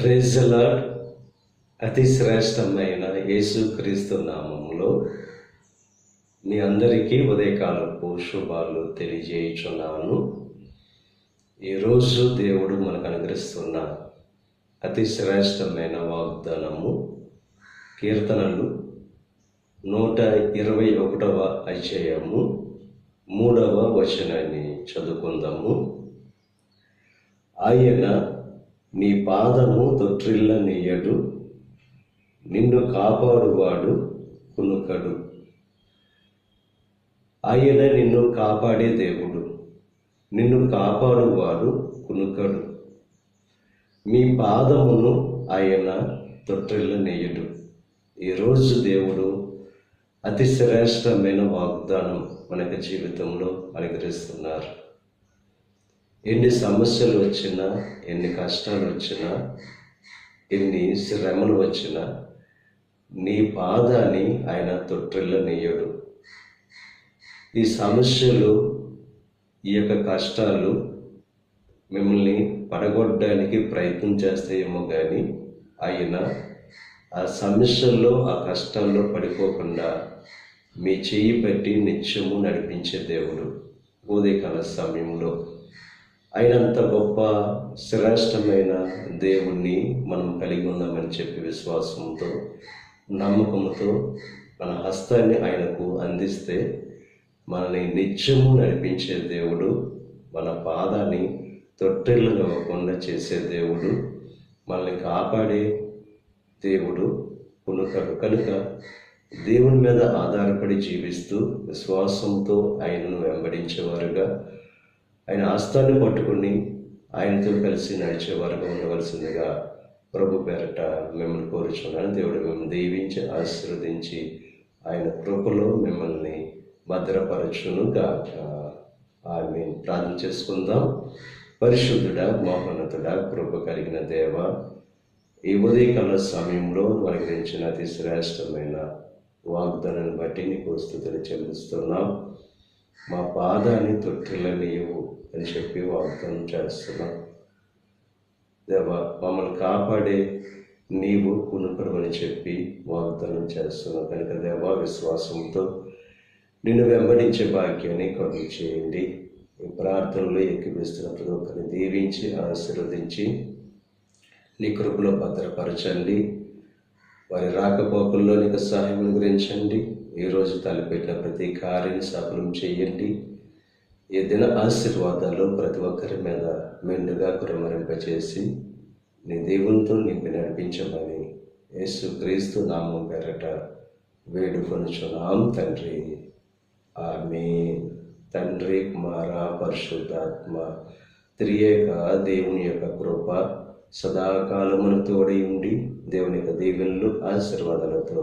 Praise the Lord అతి శ్రేష్టమైన యేసుక్రీస్తు నామంలో మీ అందరికీ ఉదయకాలపు శుభాలు తెలియజేయుచున్నాను. ఈరోజు దేవుడు మనకు అనుగ్రహిస్తున్న అతి శ్రేష్టమైన వాగ్దానము కీర్తనలు నూట ఇరవై ఒకటవ అధ్యాయము మూడవ వచనాన్ని చదువుకుందాము. ఆయన నీ పాదము తొట్రిల్ల నెయ్యడు నిన్ను కాపాడువాడు కునుకడు. ఆయన నిన్ను కాపాడే దేవుడు నిన్ను కాపాడువాడు కునుకడు. మీ పాదమును ఆయన తొట్టిల్ల నెయ్యడు ఈరోజు దేవుడు అతి శ్రేష్టమైన వాగ్దానం మనకి జీవితంలో అనుగ్రహిస్తున్నారు. ఎన్ని సమస్యలు వచ్చినా ఎన్ని కష్టాలు వచ్చినా ఎన్ని శ్రమలు వచ్చినా నీ పాదాన్ని ఆయన తొట్టిల్లనీయడు ఈ సమస్యలు ఈ యొక్క కష్టాలు మిమ్మల్ని పడగొట్టడానికి ప్రయత్నం చేస్తాయేమో కానీ ఆయన ఆ సమస్యల్లో ఆ కష్టాల్లో పడిపోకుండా మీ చెయ్యి పెట్టి నిత్యము నడిపించే దేవుడు. ఉదయకాల సమయంలో అయినంత గొప్ప శ్రేష్టమైన దేవుణ్ణి మనం కలిగి ఉన్నామని చెప్పి విశ్వాసంతో నమ్మకంతో మన హస్తాన్ని ఆయనకు అందిస్తే మనల్ని నిత్యము నడిపించే దేవుడు మన పాదాన్ని తొట్టెళ్ళనివ్వకుండా చేసే దేవుడు మనల్ని కాపాడే దేవుడు పునుకడు కనుక దేవుని మీద ఆధారపడి జీవిస్తూ విశ్వాసంతో ఆయనను వెంబడించేవారుగా ఆయన ఆస్థాన్ని పట్టుకుని ఆయనతో కలిసి నడిచే నడిచేవారుగా ఉండవలసిందిగా ప్రభు పేరట మిమ్మల్ని కోరుచున్నాను. దేవుడు మిమ్మల్ని దీవించి ఆశీర్వదించి ఆయన కృపలో మిమ్మల్ని భద్రపరచును గాక ఆమె ప్రార్థన చేసుకుందాం. పరిశుద్ధుడా మోహనతుడా కృప కలిగిన దేవ ఈ ఉదయకాల సమయంలో వర్గించిన అతి శ్రేష్టమైన వాగ్దానాన్ని బట్టి నీకు స్థుతులు చెల్లిస్తున్నాం. మా బాధని తొట్టిల్లనియవు అని చెప్పి వాగ్దానం చేస్తున్నాం. దేవా మమ్మల్ని కాపాడే నీవు కునుకడు చెప్పి వాగ్దానం చేస్తున్నావు కనుక దేవ విశ్వాసంతో నిన్ను వెంబడించే భాగ్యాన్ని కలుగు చేయండి. ఈ ప్రార్థనలో ఎక్కిపిస్తున్న ప్రతి ఒక్కరిని దీవించి ఆశీర్వదించి నీ కృపలో భద్రపరచండి. వారి రాకపోకల్లో నీకు సహాయం గురించండి ఈరోజు తలపెట్టిన ప్రతి కార్యం సఫలం చేయండి. ఈ దిన ఆశీర్వాదాలు ప్రతి ఒక్కరి మీద మెండుగా కురమరింపచేసి నీ దేవునితో నింపి నడిపించమని యేసు క్రీస్తు నామం పేరట వేడుకొనుచున్నాం తండ్రి. ఆమె తండ్రి కుమార పరిశుద్ధాత్మ త్రియేక దేవుని యొక్క కృప సదాకాలమును తోడి ఉండి దేవుని యొక్క దీవెనలు ఆశీర్వాదాలతో